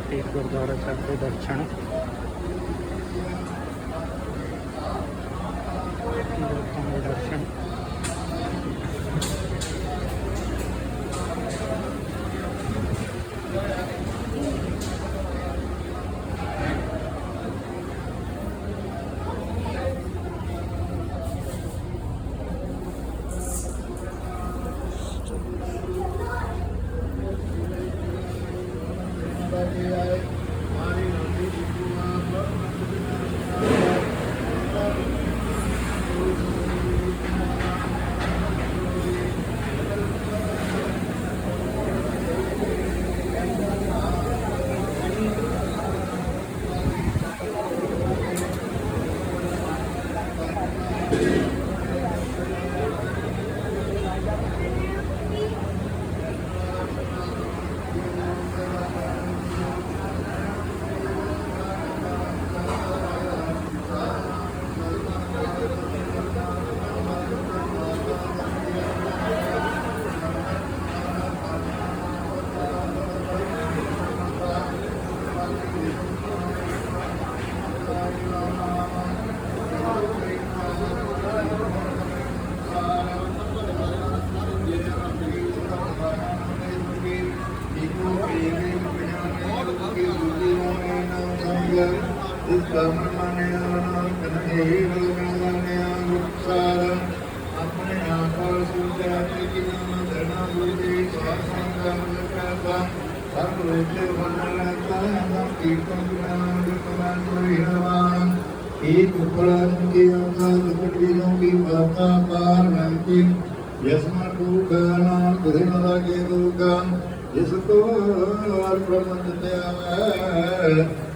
ਬਾਕੀ ਗੁਰਦੁਆਰਾ ਸਾਹਿਬ ਦੇ ਦਰਸ਼ਨ ਲੋਕਾਂ ਦੇ ਦਰਸ਼ਨ Amen. एक के अंदर दुपट्टियों की बाता पार रहती यस्मा टूकाना कुधिन लगे दुकान जिसको और प्रबंध त्यावे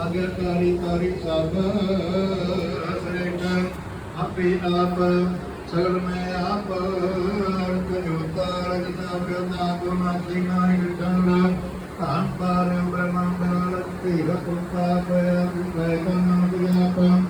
अग्रकारी कारी सब अपि आप सगल में आप कजोता रजता प्योता गुणाति माय गणला तान पार ब्रह्मांडालक्ति रकुता पया विभय कनादियापम